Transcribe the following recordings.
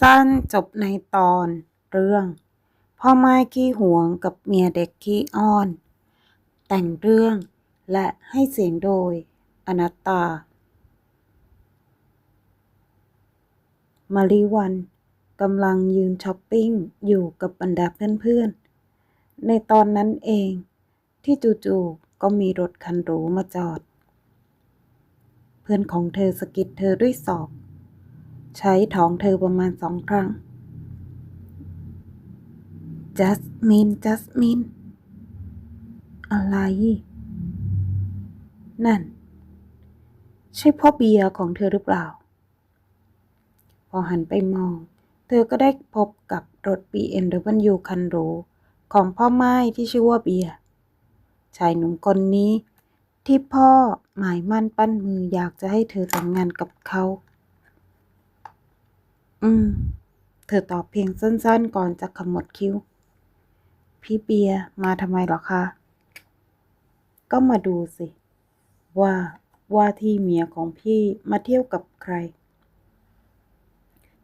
สั้นจบในตอนเรื่อง พ่อไม้ขี้หวงกับเมียเด็กขี้อ้อน แต่งเรื่องและให้เสียงโดยอนัตตา มาริวันกำลังยืนช้อปปิ้งอยู่กับบรรดาเพื่อนๆ ในตอนนั้นเองที่จู่ๆก็มีรถคันหรูมาจอด เพื่อนของเธอสะกิดเธอด้วยศอก ใช้ท้องเธอประมาณสองครั้ง จัสมิน จัสมิน อะไร นั่น ใช่พ่อเบียร์ของเธอหรือเปล่า พอหันไปมอง เธอก็ได้พบกับรถ BMW คันหรูของพ่อไม้ที่ชื่อว่าเบียร์ชายหนุ่มคนนี้ที่พ่อหมายมั่นปั้นมืออยากจะให้เธอแต่งงานกับเขา อืม เธอตอบเพียงสั้นๆ ก่อนจะขมวดคิ้ว พี่เบียร์มาทำไมหรอคะ ก็มาดูสิ ว่าว่าที่เมียของพี่มาเที่ยวกับใคร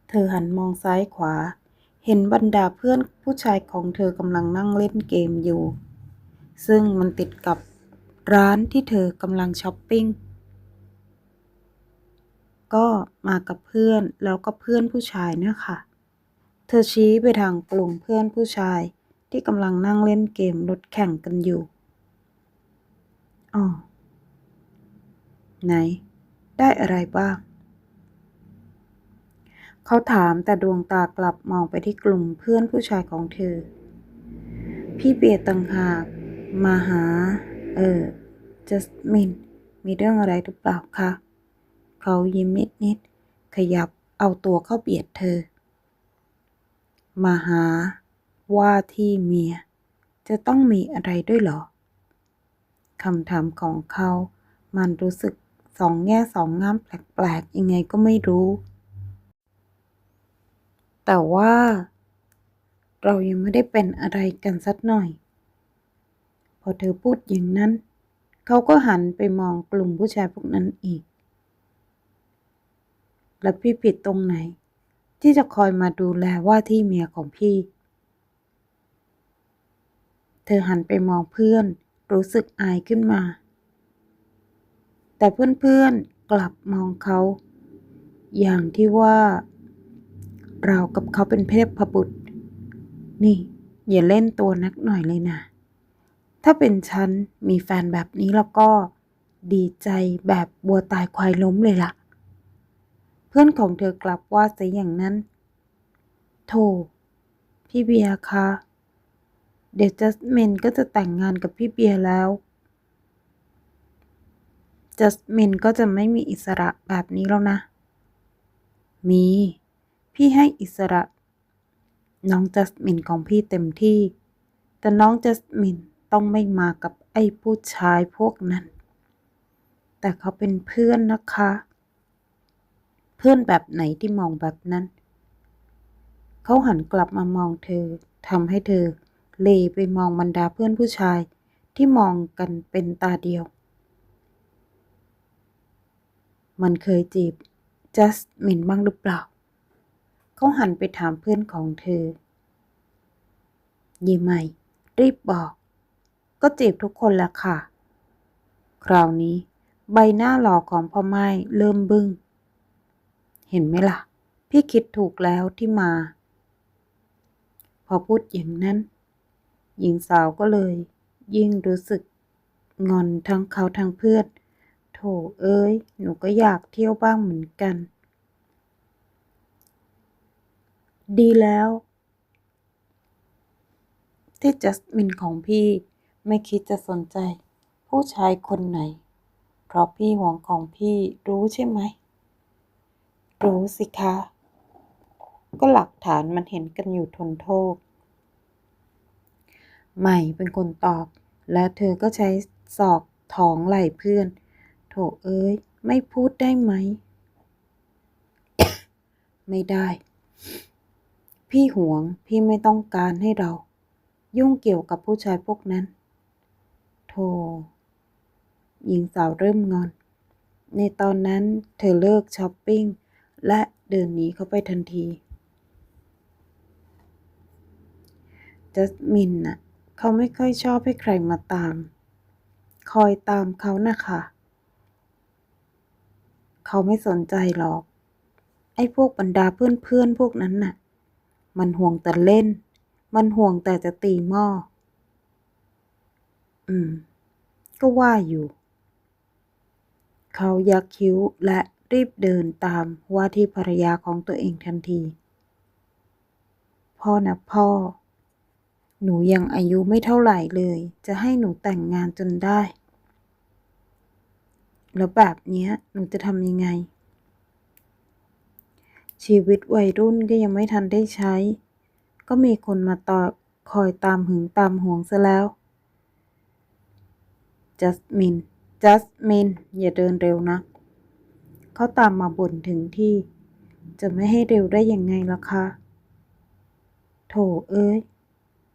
เธอหันมองซ้ายขวา เห็นบรรดาเพื่อนผู้ชายของเธอกำลังนั่งเล่นเกมอยู่ ซึ่งมันติดกับร้านที่เธอกำลังช้อปปิ้ง ก็มากับเพื่อนแล้วก็เพื่อนผู้ชายเนี่ยค่ะ เธอชี้ไปทางกลุ่มเพื่อนผู้ชายที่กำลังนั่งเล่นเกมรถแข่งกันอยู่อ๋อไหน ได้อะไรบ้าง เขาถามแต่ดวงตากลับมองไปที่กลุ่มเพื่อนผู้ชายของเธอ พี่เบียตังหากมาหา เออจัสมิน มีเรื่องอะไรหรือเปล่าคะ เขายิ้มนิดนิดๆ ขยับเอาตัวเข้าเบียดเธอ มาหาว่าที่เมีย จะต้องมีอะไรด้วยเหรอคำถามของเขามันรู้สึกสองแง่สองงามแปลกๆ ยังไงก็ไม่รู้ แต่ว่า เรายังไม่ได้เป็นอะไรกันสักหน่อย พอเธอพูดอย่างนั้น เขาก็หันไปมองกลุ่มผู้ชายพวกนั้นอีก แล้วพี่ผิดตรงไหน ที่จะคอยมาดูแลว่าที่เมียของพี่ เธอหันไปมองเพื่อนรู้สึกอายขึ้นมา แต่เพื่อนๆกลับมองเขา อย่างที่ว่า เรากับเขาเป็นเพศพบุตร นี่ อย่าเล่นตัวนักหน่อยเลยนะ ถ้าเป็นฉันมีแฟนแบบนี้แล้วก็ดีใจแบบบัวตายควายล้มเลยล่ะ เพื่อนของเธอกลับว่าซะอย่างนั้น โธ่พี่เบียร์คะ เดี๋ยวจัสเมนก็จะแต่งงานกับพี่เบียร์แล้วจัสมินก็จะไม่มีอิสระแบบนี้แล้วนะ มี พี่ให้อิสระ น้องจัสมินของพี่เต็มที่ แต่น้องจัสมินต้องไม่มากับไอ้ผู้ชายพวกนั้น แต่เขาเป็นเพื่อนนะคะ พื่อนแบบไหนที่มองแบบนั้น เขาหันกลับมามองเธอทำให้เธอเลไปมองบรรดาเพื่อนผู้ชายที่มองกันเป็นตาเดียว มันเคยจีบจัสมินบ้างหรือเปล่า เขาหันไปถามเพื่อนของเธอยี่ไม่รีบบอก ก็จีบทุกคนแล้วค่ะ คราวนี้ ใบหน้าหล่อของพ่อไม้เริ่มบึง้ง เห็นไหมล่ะ พี่คิดถูกแล้วที่มา พอพูดอย่างนั้น หญิงสาวก็เลย ยิ่งรู้สึกงอนทั้งเขาทั้งเพื่อนโถเอ้ย หนูก็อยากเที่ยวบ้างเหมือนกัน ดีแล้ว ที่จัสมินของพี่ไม่คิดจะสนใจ ผู้ชายคนไหน เพราะพี่หวงของพี่รู้ใช่ไหม รู้สิคะ ก็หลักฐานมันเห็นกันอยู่ทนโทษ ใหม่เป็นคนตอบ และเธอก็ใช้ศอกท้องไหล่เพื่อน โถเอ้ย ไม่พูดได้ไหม ไม่ได้ พี่หวง พี่ไม่ต้องการให้เรา ยุ่งเกี่ยวกับผู้ชายพวกนั้นโธ่หญิงสาวเริ่มงอน ในตอนนั้นเธอเลิกช้อปปิ้ง และเดินหนีเขาไปทันทีจัสมินน่ะเขาไม่ค่อยชอบให้ใครมาตาม คอยตามเขานะคะ เขาไม่สนใจหรอก ไอ้พวกบรรดาเพื่อนๆพวกนั้นน่ะ มันห่วงแต่เล่น มันห่วงแต่จะตีหม้อ อืม ก็ว่าอยู่ เขายักคิ้วและ รีบเดินตามว่าที่ภรรยาของตัวเองทันที พ่อนะพ่อ หนูยังอายุไม่เท่าไหร่เลย จะให้หนูแต่งงานจนได้ แล้วแบบนี้หนูจะทำยังไง ชีวิตวัยรุ่นก็ยังไม่ทันได้ใช้ ก็มีคนมาต่อคอยตามหึงตามห่วงซะแล้วจัสมินจัสมินอย่าเดินเร็วนะ เขาตามมาบ่นถึงที่ จะไม่ให้เร็วได้ยังไงล่ะคะ โถเอ้ย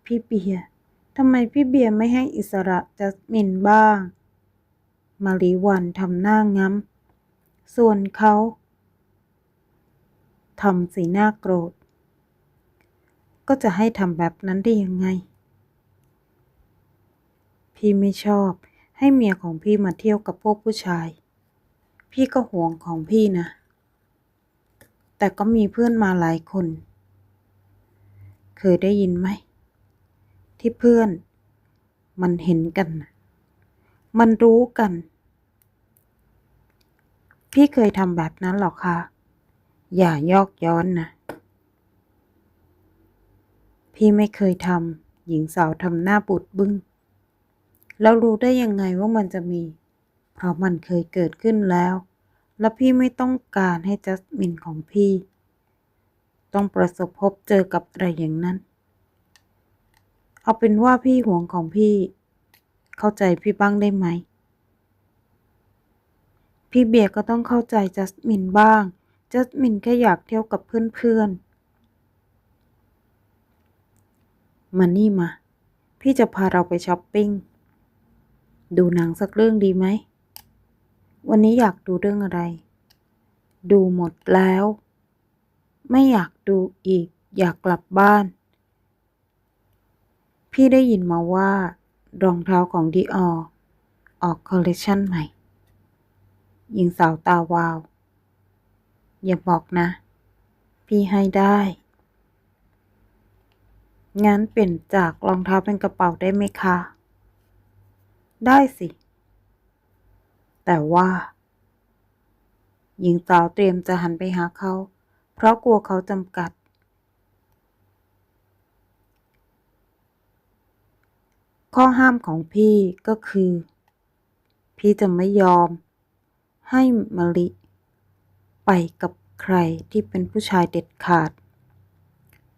พี่เบียร์ทำไมพี่เบียร์ไม่ให้อิสระจัสมินบ้าง มาริวันทำหน้าง้ำ ส่วนเขาทำสีหน้าโกรธ ก็จะให้ทำแบบนั้นได้ยังไง พี่ไม่ชอบให้เมียของพี่มาเที่ยวกับพวกผู้ชาย พี่ก็ห่วงของพี่นะ แต่ก็มีเพื่อนมาหลายคน เคยได้ยินไหม ที่เพื่อน มันเห็นกัน มันรู้กัน พี่เคยทำแบบนั้นหรอคะอย่ายอกย้อนนะ พี่ไม่เคยทำหญิงสาวทำหน้าบุดบึ้งแล้วรู้ได้ยังไงว่ามันจะมี เพราะมันเคยเกิดขึ้นแล้ว และพี่ไม่ต้องการให้จัสมินของพี่ ต้องประสบพบเจอกับอะไรอย่างนั้น เอาเป็นว่าพี่ห่วงของพี่ เข้าใจพี่บ้างได้ไหม พี่เบียร์ก็ต้องเข้าใจจัสมินบ้าง จัสมินแค่อยากเที่ยวกับเพื่อนๆ มานี่มา พี่จะพาเราไปช้อปปิ้งดูหนังสักเรื่องดีไหม วันนี้อยากดูเรื่องอะไร ดูหมดแล้ว ไม่อยากดูอีก อยากกลับบ้าน พี่ได้ยินมาว่ารองเท้าของดีออออกคอลเลคชันใหม่ หญิงสาวตาวาว อย่าบอกนะ พี่ให้ได้ งั้นเปลี่ยนจากรองเท้าเป็นกระเป๋าได้ไหมคะ ได้สิ แต่ว่า หญิงสาวเตรียมจะหันไปหาเขา เพราะกลัวเขาจำกัด ข้อห้ามของพี่ก็คือ พี่จะไม่ยอม ให้มะลิ ไปกับใครที่เป็นผู้ชายเด็ดขาด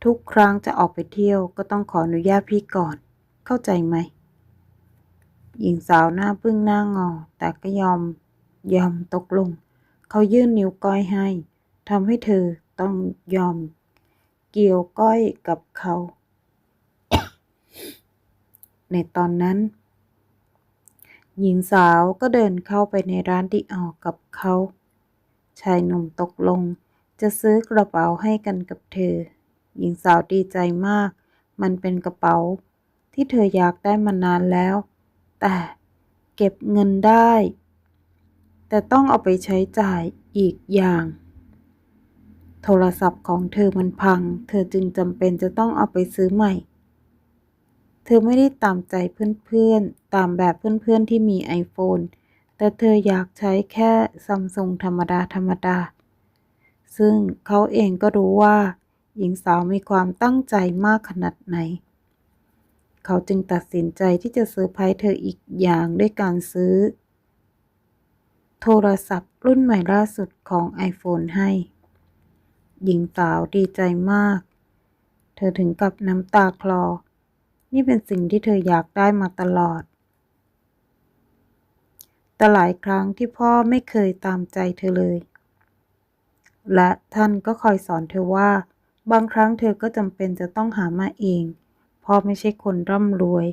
ทุกครั้งจะออกไปเที่ยวก็ต้องขออนุญาตพี่ก่อน เข้าใจไหม หญิงสาวหน้าพึ่งหน้างอ แต่ก็ยอมยอมตกลง เขายื่นนิ้วก้อยให้ทำให้เธอต้องยอม เกี่ยวก้อยกับเขา ในตอนนั้น หญิงสาวก็เดินเข้าไปในร้านดิออกับเขา ชายหนุ่มตกลงจะซื้อกระเป๋าให้กันกับเธอ หญิงสาวดีใจมาก มันเป็นกระเป๋าที่เธออยากได้มานานแล้ว แต่เก็บเงินได้ แต่ต้องเอาไปใช้จ่ายอีกอย่าง โทรศัพท์ของเธอมันพัง เธอจึงจำเป็นจะต้องเอาไปซื้อใหม่ เธอไม่ได้ตามใจเพื่อนๆ ตามแบบเพื่อนๆที่มี iPhone แต่เธออยากใช้แค่ซัมซุงธรรมดาธรรมดา ซึ่งเขาเองก็รู้ว่า หญิงสาวมีความตั้งใจมากขนาดไหน เขาจึงตัดสินใจที่จะเซอร์ไพรส์เธออีกอย่างด้วยการซื้อ โทรศัพท์รุ่นใหม่ล่าสุดของ iPhone ให้ หญิงสาวดีใจมาก เธอถึงกับน้ำตาคลอ นี่เป็นสิ่งที่เธออยากได้มาตลอด แต่หลายครั้งที่พ่อไม่เคยตามใจเธอเลย และท่านก็คอยสอนเธอว่า บางครั้งเธอก็จำเป็นจะต้องหามาเอง พ่อไม่ใช่คนร่ำรวย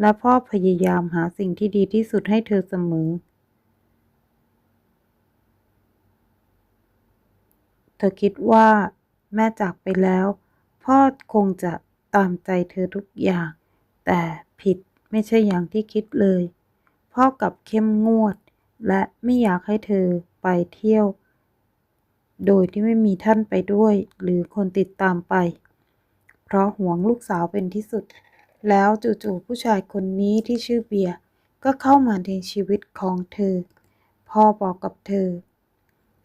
และพ่อพยายามหาสิ่งที่ดีที่สุดให้เธอเสมอ เธอคิดว่าแม่จากไปแล้ว พ่อคงจะตามใจเธอทุกอย่าง แต่ผิดไม่ใช่อย่างที่คิดเลย พ่อกับเข้มงวด และไม่อยากให้เธอไปเที่ยว โดยที่ไม่มีท่านไปด้วย หรือคนติดตามไป เพราะห่วงลูกสาวเป็นที่สุด แล้วจู่ๆผู้ชายคนนี้ที่ชื่อเบียร์ก็เข้ามาในชีวิตของเธอ พ่อบอกกับเธอ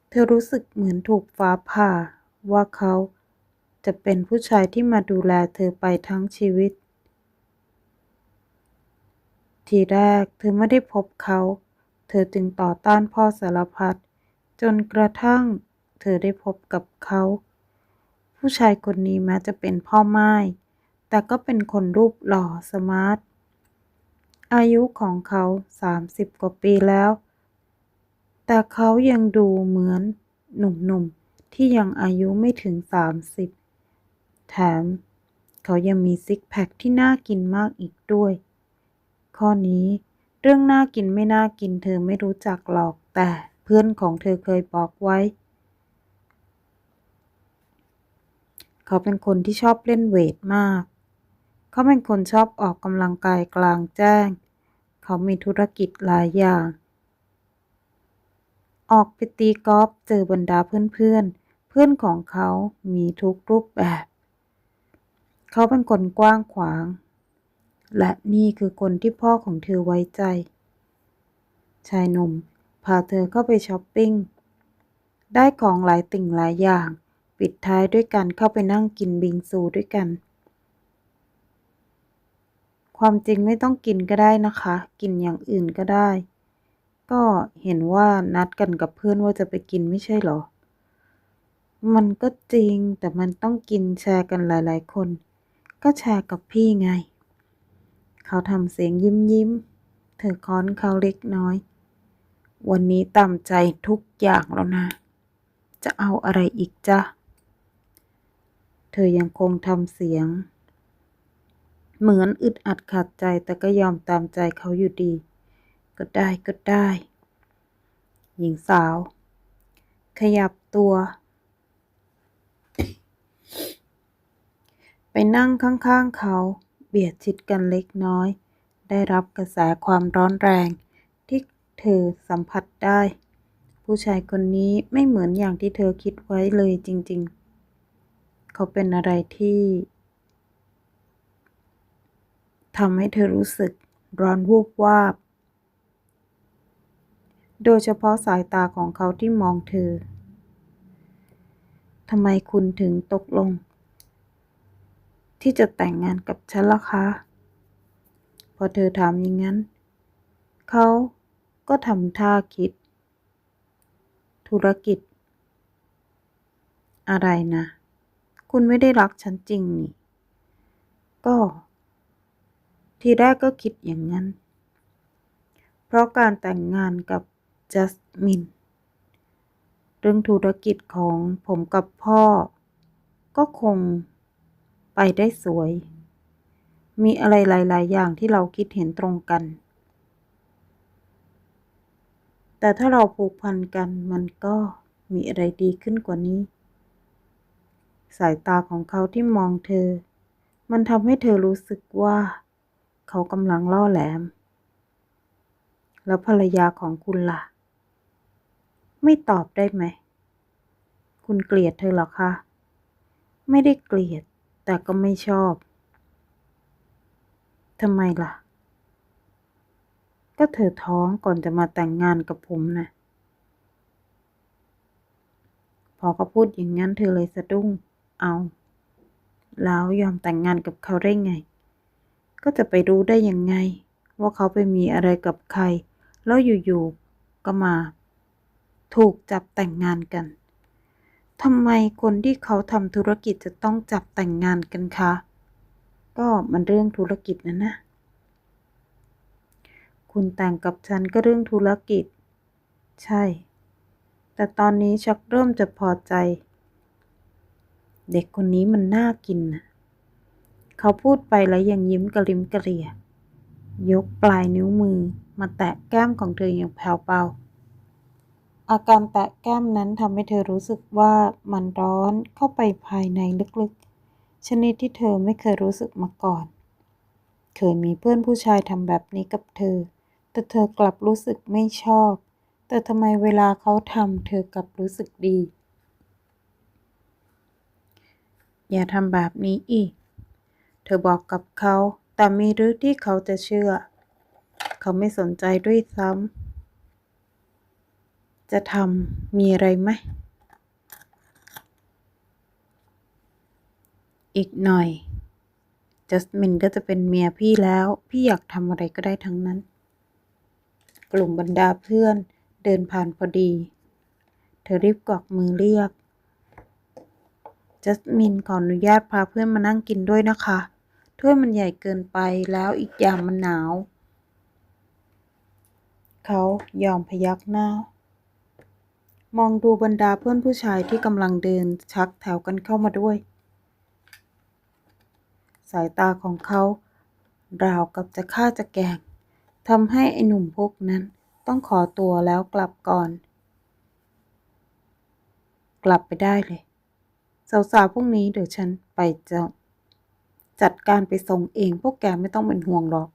เธอรู้สึกเหมือนถูกฟ้าผ่าว่าเขาจะเป็นผู้ชายที่มาดูแลเธอไปทั้งชีวิต ทีแรกเธอไม่ได้พบเขา เธอจึงต่อต้านพ่อสารพัดจนกระทั่งเธอได้พบกับเขา ผู้ชายคนนี้แม้จะเป็นพ่อไม้แต่ก็เป็นคนรูปหล่อสมาร์ท อายุของเขาสามสิบกว่าปีแล้ว แต่เขายังดูเหมือนหนุ่มๆ ที่ยังอายุไม่ถึงสามสิบแถม เขายังมีซิกแพคที่น่ากินมากอีกด้วย ข้อนี้เรื่องน่ากินไม่น่ากินเธอไม่รู้จักหรอกแต่เพื่อนของเธอเคยบอกไว้ เขาเป็นคนที่ชอบเล่นเวทมาก เขาเป็นคนชอบออกกำลังกายกลางแจ้ง เขามีธุรกิจหลายอย่าง ออกไปตีกอล์ฟเจอบรรดาเพื่อนๆ เพื่อนของเขามีทุกรูปแบบ เขาเป็นคนกว้างขวาง และนี่คือคนที่พ่อของเธอไว้ใจ ชายหนุ่มพาเธอเข้าไปช้อปปิ้ง ได้ของหลายติ่งหลายอย่าง ปิดท้ายด้วยการเข้าไปนั่งกินบิงซูด้วยกัน ความจริงไม่ต้องกินก็ได้นะคะ กินอย่างอื่นก็ได้ ก็เห็นว่านัดกันกับเพื่อนว่าจะไปกินไม่ใช่เหรอ มันก็จริงแต่มันต้องกินแชร์กันหลาย ๆ คน ก็แชร์กับพี่ไง เขาทำเสียงยิ้มยิ้มเธอค้อนเขาเล็กน้อย วันนี้ตามใจทุกอย่างแล้วนะจะเอาอะไรอีกจ๊ะ เธอยังคงทำเสียง เหมือนอึดอัดขัดใจแต่ก็ยอมตามใจเขาอยู่ดี ก็ได้ก็ได้ หญิงสาว ขยับตัว ไปนั่งข้างๆเขา เบียดชิดกันเล็กน้อย ได้รับกระแสความร้อนแรงที่เธอสัมผัสได้ ผู้ชายคนนี้ไม่เหมือนอย่างที่เธอคิดไว้เลยจริง ๆ เขาเป็นอะไรที่ทำให้เธอรู้สึกร้อนวูบวาบ โดยเฉพาะสายตาของเขาที่มองเธอ ทำไมคุณถึงตกลง ที่จะแต่งงานกับฉันล่ะคะ พอเธอถามอย่างนั้น เขาก็ทำท่าคิด ธุรกิจ อะไรนะ คุณไม่ได้รักฉันจริงนี่ ก็ ทีแรกก็คิดอย่างนั้น เพราะการแต่งงานกับจัสมิน เรื่องธุรกิจของผมกับพ่อ ก็คงไปได้สวย มีอะไรหลาย ๆ อย่างที่เราคิดเห็นตรงกัน แต่ถ้าเราผูกพันกันมันก็มีอะไรดีขึ้นกว่านี้ สายตาของเขาที่มองเธอ มันทำให้เธอรู้สึกว่า เขากำลังล่อแหลม แล้วภรรยาของคุณล่ะ ไม่ตอบได้ไหม คุณเกลียดเธอหรอคะ ไม่ได้เกลียด แต่ก็ไม่ชอบทำไมล่ะ ก็เธอท้องก่อนจะมาแต่งงานกับผมนะ พอเขาพูดอย่างนั้นเธอเลยสะดุ้ง เอา แล้วยอมแต่งงานกับเขาได้ไง ก็จะไปรู้ได้ยังไง ว่าเขาไปมีอะไรกับใคร แล้วอยู่ๆก็มา ถูกจับแต่งงานกันทำไมคนที่เขาทำธุรกิจจะต้องจับแต่งงานกันคะ ก็มันเรื่องธุรกิจนะนะ คุณแต่งกับฉันก็เรื่องธุรกิจ ใช่ แต่ตอนนี้ชักเริ่มจะพอใจ เด็กคนนี้มันน่ากินนะเขาพูดไปแล้วยังยิ้มกระลิมกระเรีย ยกปลายนิ้วมือมาแตะแก้มของเธออย่างแผ่วเบาอาการแตะแก้มนั้นทำให้เธอรู้สึกว่ามันร้อนเข้าไปภายในลึกๆ ชนิดที่เธอไม่เคยรู้สึกมาก่อน เคยมีเพื่อนผู้ชายทำแบบนี้กับเธอ แต่เธอกลับรู้สึกไม่ชอบ แต่ทำไมเวลาเขาทำเธอกลับรู้สึกดี อย่าทำแบบนี้อีก เธอบอกกับเขา แต่มีหรือที่เขาจะเชื่อ เขาไม่สนใจด้วยซ้ำ จะทำมีอะไรไหม อีกหน่อย จัสมินก็จะเป็นเมียพี่แล้ว พี่อยากทำอะไรก็ได้ทั้งนั้น กลุ่มบรรดาเพื่อนเดินผ่านพอดี เธอรีบกวักมือเรียก จัสมินขออนุญาตพาเพื่อนมานั่งกินด้วยนะคะ ถ้วยมันใหญ่เกินไปแล้วอีกอย่างมันหนาว เขายอมพยักหน้า มองดูบรรดาเพื่อนผู้ชายที่กำลังเดินชักแถวกันเข้ามาด้วย สายตาของเขาราวกับจะฆ่าจะแกงทำให้ไอ้หนุ่มพวกนั้นต้องขอตัวแล้วกลับก่อน กลับไปได้เลย สาวๆพวกนี้เดี๋ยวฉันไปจะจัดการไปส่งเองพวกแกไม่ต้องเป็นห่วงหรอก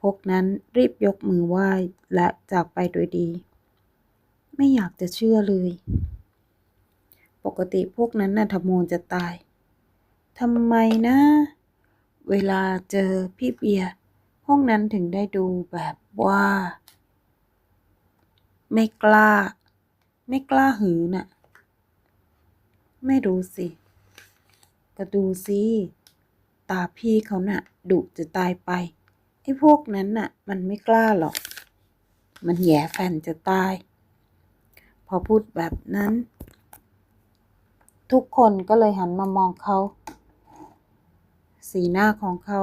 พวกนั้นรีบยกมือไหว้และจากไปโดยดี ไม่อยากจะเชื่อเลย ปกติพวกนั้นน่ะทำโมนจะตายทำไมนะ เวลาเจอพี่เบียร์พวกนั้นถึงได้ดูแบบว่า ไม่กล้า ไม่กล้าหือน่ะ ไม่รู้สิ ก็ดูสิตาพี่เขาน่ะดุจะตายไป ไอ้พวกนั้นน่ะ มันไม่กล้าหรอก มันแย่แฟนจะตาย พอพูดแบบนั้น ทุกคนก็เลยหันมามองเขา สีหน้าของเขา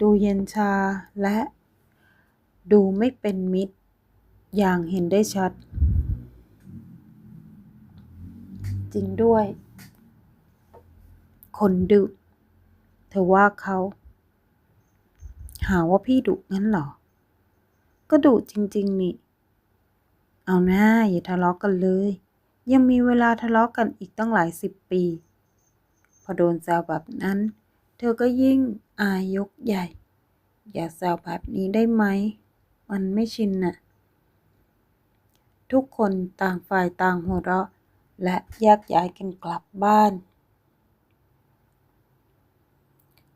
ดูเย็นชาและ ดูไม่เป็นมิตร อย่างเห็นได้ชัด จริงด้วย คนดุเธอว่าเขา หาว่าพี่ดุงั้นเหรอ ก็ดุจริง ๆ นี่ เอาหน้าอย่าทะเลาะกกันเลย ยังมีเวลาทะเลาะกกันอีกตั้งหลายสิบปี พอโดนแซวแบบนั้น เธอก็ยิ่งอายยกใหญ่ อย่าแซวแบบนี้ได้ไหม มันไม่ชินน่ะ ทุกคนต่างฝ่ายต่างหัวเราะและแยกย้ายกันกลับบ้าน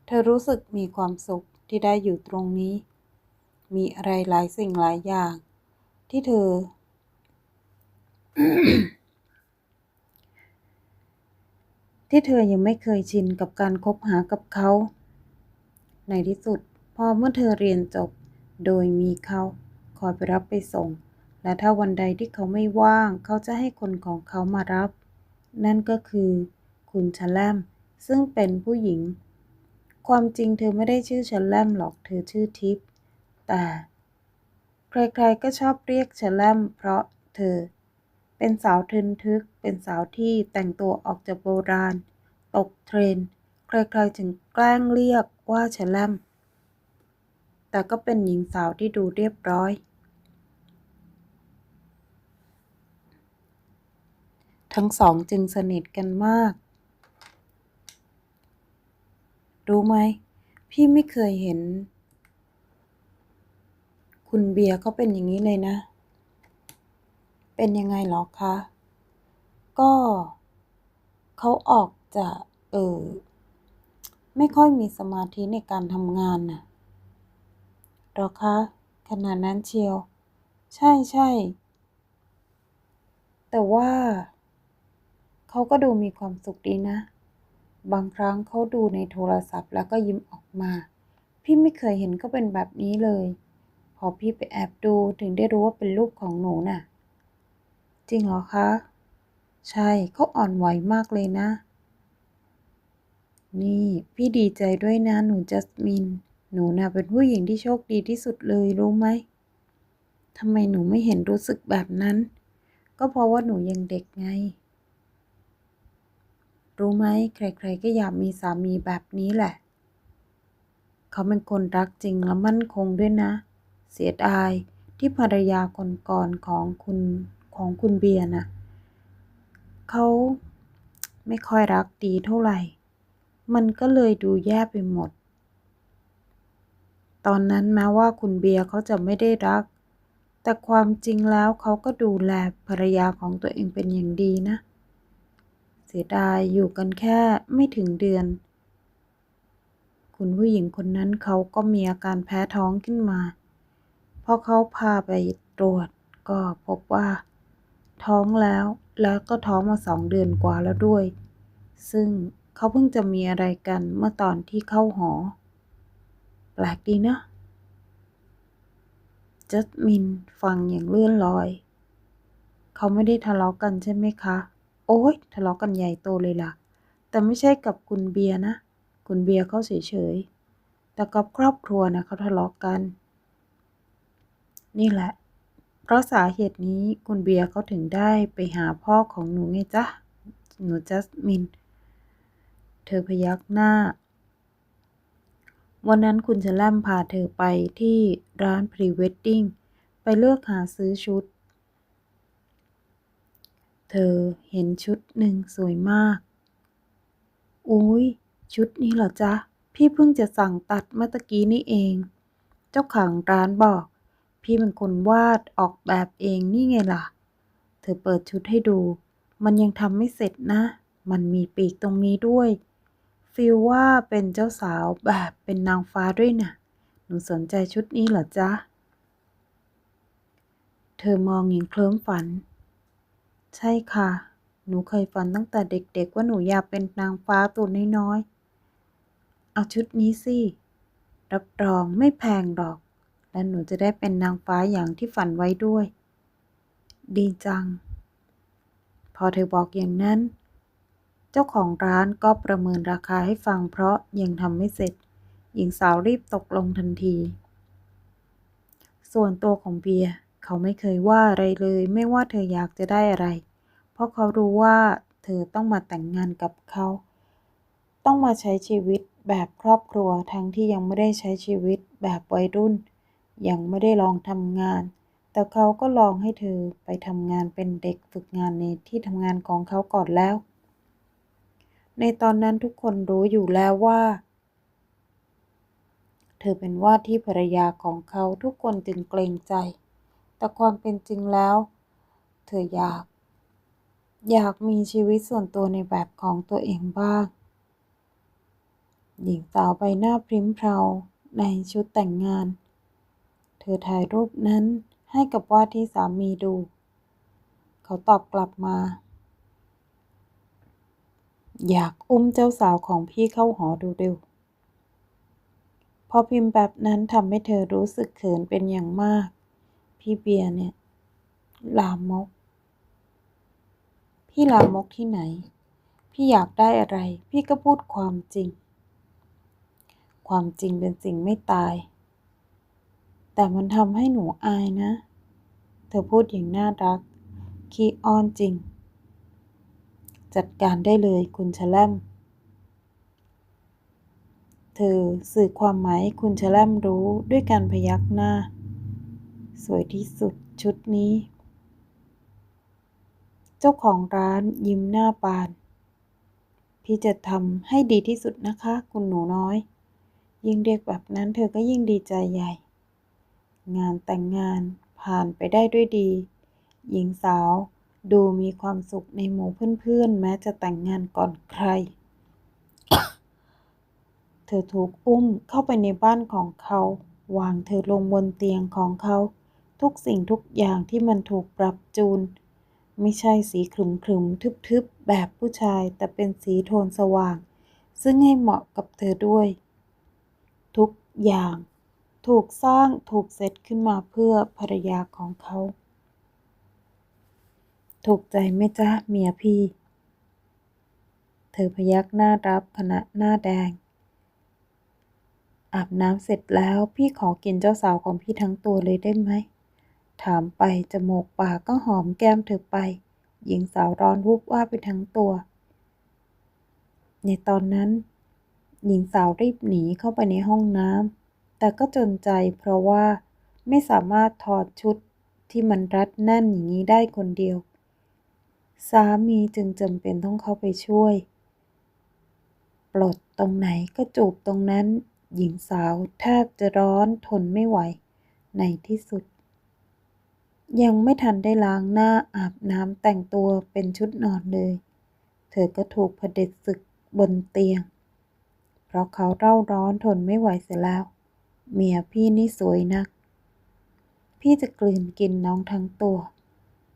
เธอรู้สึกมีความสุขที่ได้อยู่ตรงนี้ มีอะไรหลายสิ่งหลายอย่าง ที่เธอ ที่เธอยังไม่เคยชินกับการคบหากับเขา ในที่สุด พอเมื่อเธอเรียนจบ โดยมีเขาคอยไปรับไปส่ง และถ้าวันใดที่เขาไม่ว่าง เขาจะให้คนของเขามารับ นั่นก็คือ คุณชะแลมซึ่งเป็นผู้หญิง ความจริงเธอไม่ได้ชื่อชะแลมหรอกเธอชื่อทิพย์แต่ใครๆก็ชอบเรียกชะแลมเพราะเธอ เป็นสาวทึนทึก เป็นสาวที่แต่งตัวออกจากโบราณ ตกเทรนใครๆถึงแกล้งเรียกว่าชะแลมแต่ก็เป็นหญิงสาวที่ดูเรียบร้อยทั้งสองจึงสนิทกันมาก รู้ไหม พี่ไม่เคยเห็น คุณเบียร์เขาเป็นอย่างนี้เลยนะ เป็นยังไงหรอคะ ก็เขาออกจะเออไม่ค่อยมีสมาธิในการทำงานน่ะหรอคะ ขนาดนั้นเชียว ใช่ใช่ แต่ว่า เขาก็ดูมีความสุขดีนะ บางครั้งเขาดูในโทรศัพท์แล้วก็ยิ้มออกมา พี่ไม่เคยเห็นเขาเป็นแบบนี้เลย พอพี่ไปแอบดูถึงได้รู้ว่าเป็นลูกของหนูน่ะ จริงเหรอคะ ใช่เขาอ่อนไหวมากเลยนะ นี่พี่ดีใจด้วยนะหนูจัสมิน หนูน่ะเป็นผู้หญิงที่โชคดีที่สุดเลยรู้ไหมทำไมหนูไม่เห็นรู้สึกแบบนั้น ก็เพราะว่าหนูยังเด็กไง รู้ไหมใครๆก็อยากมีสามีแบบนี้แหละ เขาเป็นคนรักจริงและมั่นคงด้วยนะ เสียดายที่ภรรยาคนก่อนของคุณของคุณเบียร์นะเขาไม่ค่อยรักดีเท่าไหร่ มันก็เลยดูแย่ไปหมด ตอนนั้นแม้ว่าคุณเบียร์เขาจะไม่ได้รัก แต่ความจริงแล้วเขาก็ดูแลภรรยาของตัวเองเป็นอย่างดีนะเเสียดายอยู่กันแค่ไม่ถึงเดือน คุณผู้หญิงคนนั้นเขาก็มีอาการแพ้ท้องขึ้นมา พอเขาพาไปตรวจก็พบว่า ท้องแล้วแล้วก็ท้องมาสองเดือนกว่าแล้วด้วย ซึ่งเขาเพิ่งจะมีอะไรกันเมื่อตอนที่เข้าหอ แปลกดีนะจัสมินฟังอย่างเลื่อนลอย เขาไม่ได้ทะเลาะกันใช่ไหมคะ อ้ยทะเลาะกันใหญ่โตเลยล่ะ แต่ไม่ใช่กับคุณเบียร์นะ คุณเบียร์เขาเฉยๆ แต่กับครอบครัวนะเขาทะเลาะกัน นี่แหละ เพราะสาเหตุนี้คุณเบียร์เขาถึงได้ไปหาพ่อของหนูไงจ๊ะ หนูจัสมิน เธอพยักหน้า วันนั้นคุณจะแลมพาเธอไปที่ร้านพรีเวดดิ้งไปเลือกหาซื้อชุด เธอเห็นชุดหนึ่งสวยมาก อุ้ยชุดนี้เหรอจ๊ะ พี่เพิ่งจะสั่งตัดเมื่อตะกี้นี่เอง เจ้าของร้านบอก พี่เป็นคนวาดออกแบบเองนี่ไงล่ะ เธอเปิดชุดให้ดู มันยังทำไม่เสร็จนะ มันมีปีกตรงนี้ด้วยฟีลว่าเป็นเจ้าสาวแบบเป็นนางฟ้าด้วยนะ่ะ หนูสนใจชุดนี้เหรอจ๊ะ เธอมองอย่างเคลิ้มฝัน ช่ค่ะ หนูเคยฝันตั้งแต่เด็กๆ ว่าหนูอยากเป็นนางฟ้าตัวน้อยๆ เอาชุดนี้สิ รับรองไม่แพงหรอก และหนูจะได้เป็นนางฟ้าอย่างที่ฝันไว้ด้วย ดีจัง พอเธอบอกอย่างนั้น เจ้าของร้านก็ประเมินราคาให้ฟังเพราะยังทำไม่เสร็จ หญิงสาวรีบตกลงทันที ส่วนตัวของเบียร์เขาไม่เคยว่าอะไรเลย ไม่ว่าเธออยากจะได้อะไร ราะเขารู้ว่าเธอต้องมาแต่งงานกับเขา ต้องมาใช้ชีวิตแบบครอบครัวทั้งที่ยังไม่ได้ใช้ชีวิตแบบวัยรุ่น ยังไม่ได้ลองทำงาน แต่เขาก็ลองให้เธอไปทำงานเป็นเด็กฝึกงานในที่ทำงานของเขาก่อนแล้ว ในตอนนั้นทุกคนรู้อยู่แล้วว่า เธอเป็นว่าที่ภรรยาของเขาทุกคนจึงเกรงใจ แต่ความเป็นจริงแล้ว เธออยาก อยากมีชีวิตส่วนตัวในแบบของตัวเองบ้าง หญิงสาวใบหน้าพริ้มเพราในชุดแต่งงาน เธอถ่ายรูปนั้นให้กับว่าที่สามีดู เขาตอบกลับมา อยากอุ้มเจ้าสาวของพี่เข้าหอดูเร็วพอพิมพ์แบบนั้นทำให้เธอรู้สึกเขินเป็นอย่างมาก พี่เบียร์เนี่ย ลามก พี่ลามกที่ไหน พี่อยากได้อะไร พี่ก็พูดความจริง ความจริงเป็นสิ่งไม่ตาย แต่มันทำให้หนูอายนะ เธอพูดอย่างน่ารัก ขี้อ้อนจริง จัดการได้เลยคุณชแลมเธอสื่อความหมายให้คุณชแลมรู้ด้วยการพยักหน้า สวยที่สุดชุดนี้ เจ้าของร้านยิ้มหน้าบาน พี่จะทำให้ดีที่สุดนะคะ คุณหนูน้อย ยิ่งเรียกแบบนั้นเธอก็ยิ่งดีใจใหญ่ งานแต่งงานผ่านไปได้ด้วยดี หญิงสาวดูมีความสุขในหมู่เพื่อนๆ แม้จะแต่งงานก่อนใคร เธอถูกอุ้มเข้าไปในบ้านของเขา วางเธอลงบนเตียงของเขา ทุกสิ่งทุกอย่างที่มันถูกปรับจูน ไม่ใช่สีขรึมขรึมๆทึบๆ แบบผู้ชาย แต่เป็นสีโทนสว่าง ซึ่งให้เหมาะกับเธอด้วย ทุกอย่าง ถูกสร้างถูกเซตขึ้นมาเพื่อภรรยาของเขา ถูกใจไหมจ๊ะเมียพี่ เธอพยักหน้ารับขณะหน้าแดง อาบน้ำเสร็จแล้วพี่ขอกินเจ้าสาวของพี่ทั้งตัวเลยได้ไหม ถามไปจมูกปากก็หอมแก้มเธอไป หญิงสาวร้อนวุบว่าไปทั้งตัว ในตอนนั้น หญิงสาวรีบหนีเข้าไปในห้องน้ำแต่ก็จนใจเพราะว่าไม่สามารถถอดชุดที่มันรัดแน่นอย่างนี้ได้คนเดียว สามีจึงจำเป็นต้องเข้าไปช่วย ปลดตรงไหนก็จูบตรงนั้น หญิงสาวแทบจะร้อนทนไม่ไหว ในที่สุด ยังไม่ทันได้ล้างหน้าอาบน้ำแต่งตัวเป็นชุดนอนเลย เธอก็ถูกเผด็จศึกบนเตียง เพราะเขาเร่าร้อนทนไม่ไหวเสียแล้ว เมียพี่นี่สวยนัก พี่จะกลืนกินน้องทั้งตัว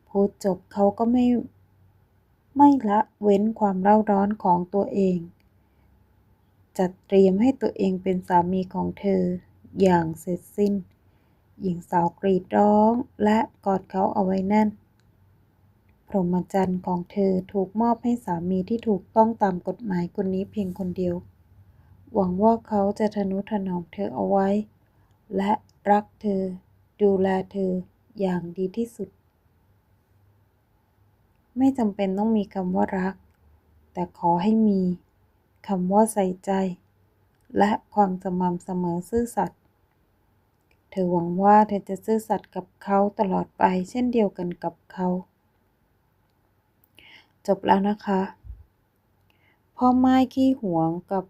พูดจบเขาก็ไม่ ไม่ละเว้นความเร่าร้อนของตัวเอง จัดเตรียมให้ตัวเองเป็นสามีของเธออย่างเสร็จสิ้น หญิงสาวกรีดร้องและกอดเขาเอาไว้แน่น พรหมจรรย์ของเธอถูกมอบให้สามีที่ถูกต้องตามกฎหมายคนนี้เพียงคนเดียว หวังว่าเขาจะทนุถนอมเธอเอาไว้ และรักเธอ ดูแลเธออย่างดีที่สุด ไม่จำเป็นต้องมีคำว่ารัก แต่ขอให้มีคำว่าใส่ใจ และความสม่ำเสมอซื่อสัตย์ ธอหวังว่าเธอจะซื่อสัตย์กับเขาตลอดไปเช่นเดียวกันกับเขา จบแล้วนะคะ พ่อไม้ขี้หวงกับ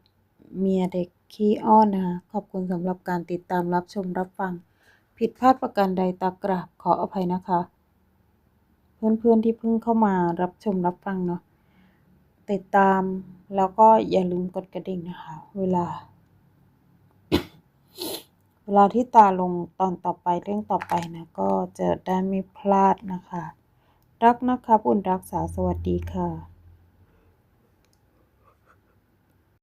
เมียเด็กขี้อ้อนนะคะ ขอบคุณสำหรับการติดตามรับชมรับฟัง ผิดพลาดประการใดตากราบขออภัยนะคะ เพื่อนๆที่เพิ่งเข้ามารับชมรับฟังเนาะติดตามแล้วก็อย่าลืมกดกระดิ่งนะคะ เวลา เวลาที่ตาลงตอนต่อไปเรื่องต่อไปนะ ก็จะได้ไม่พลาดนะคะ รักนะคะบุญรักษาสวัสดีค่ะ